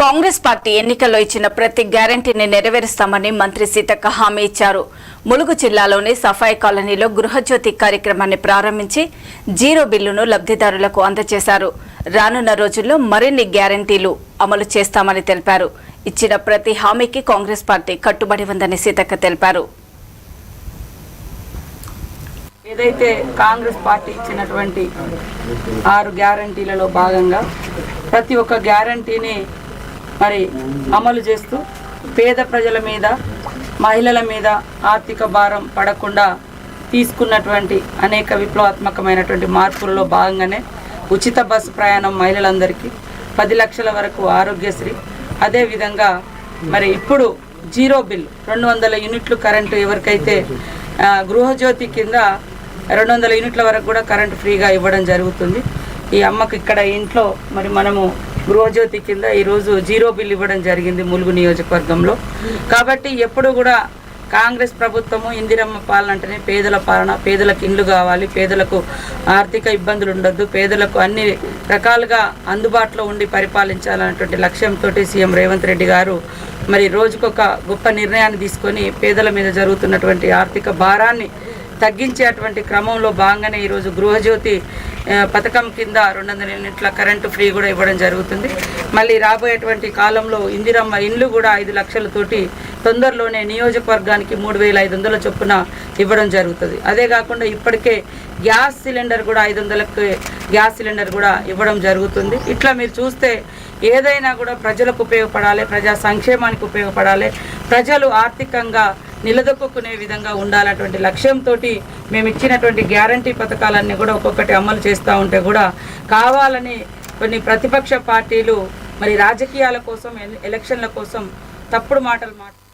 Congress party ఎన్నికల్లో ఇచ్చిన ప్రతి గ్యారంటీని నెరవేరుస్తామని మంత్రి సీతక్క హామీ ఇచ్చారు. ములుగు జిల్లాలోని సఫాయి కాలనీలో గృహజ్యోతి కార్యక్రమాన్ని ప్రారంభించి జీరో బిల్లును లబ్ధిదారులకు అందజేశారు. రానున్న రోజుల్లో మరిన్ని గ్యారంటీలు అమలు చేస్తామని తెలిపారు. ఇచ్చిన ప్రతి హామీకి కాంగ్రెస్ పార్టీ కట్టుబడి ఉందని సీతక్క తెలిపారు. ఏదైతే కాంగ్రెస్ పార్టీ ఇచ్చినటువంటి ఆరు గ్యారంటీలలో భాగంగా ప్రతి ఒక్క గ్యారంటీని మరి అమలు చేస్తూ పేద ప్రజల మీద మహిళల మీద ఆర్థిక భారం పడకుండా తీసుకున్నటువంటి అనేక విప్లవాత్మకమైనటువంటి మార్పులలో భాగంగానే ఉచిత బస్సు ప్రయాణం మహిళలందరికీ పది లక్షల వరకు ఆరోగ్యశ్రీ. అదేవిధంగా మరి ఇప్పుడు జీరో బిల్ రెండు వందల యూనిట్లు కరెంటు ఎవరికైతే గృహజ్యోతి కింద రెండు వందల యూనిట్ల వరకు కూడా కరెంటు ఫ్రీగా ఇవ్వడం జరుగుతుంది. ఈ అమ్మకు ఇక్కడ ఇంట్లో మరి మనము గృహజ్యోతి కింద ఈరోజు జీరో బిల్ ఇవ్వడం జరిగింది ములుగు నియోజకవర్గంలో. కాబట్టి ఎప్పుడు కూడా కాంగ్రెస్ ప్రభుత్వము ఇందిరమ్మ పాలన అంటేనే పేదల పాలన పేదలకు ఇండ్లు కావాలి పేదలకు ఆర్థిక ఇబ్బందులు ఉండొద్దు పేదలకు అన్ని రకాలుగా అందుబాటులో ఉండి పరిపాలించాలన్నటువంటి లక్ష్యంతో సీఎం రేవంత్ రెడ్డి గారు మరి రోజుకొక గొప్ప నిర్ణయాన్ని తీసుకొని పేదల మీద జరుగుతున్నటువంటి ఆర్థిక భారాన్ని తగ్గించేటువంటి క్రమంలో భాగంగానే ఈరోజు గృహజ్యోతి పథకం కింద రెండు వందల యూనిట్ల కరెంటు ఫ్రీ కూడా ఇవ్వడం జరుగుతుంది. మళ్ళీ రాబోయేటువంటి కాలంలో ఇందిరమ్మ ఇండ్లు కూడా ఐదు లక్షలతోటి తొందరలోనే నియోజకవర్గానికి మూడు వేల ఐదు వందల చొప్పున ఇవ్వడం జరుగుతుంది. అదే కాకుండా ఇప్పటికే గ్యాస్ సిలిండర్ కూడా ఐదు వందలకు గ్యాస్ సిలిండర్ కూడా ఇవ్వడం జరుగుతుంది. ఇట్లా మీరు చూస్తే ఏదైనా కూడా ప్రజలకు ఉపయోగపడాలి ప్రజా సంక్షేమానికి ఉపయోగపడాలి. ప్రజలు ఆర్థికంగా నిలదొక్కునే విధంగా ఉండాలన్నటువంటి లక్ష్యంతో మేము ఇచ్చినటువంటి గ్యారంటీ పథకాలన్నీ కూడా ఒక్కొక్కటి అమలు చేస్తూ ఉంటే కూడా కావాలని కొన్ని ప్రతిపక్ష పార్టీలు మరి రాజకీయాల కోసం ఎలక్షన్ల కోసం తప్పుడు మాటలు మాట్లాడు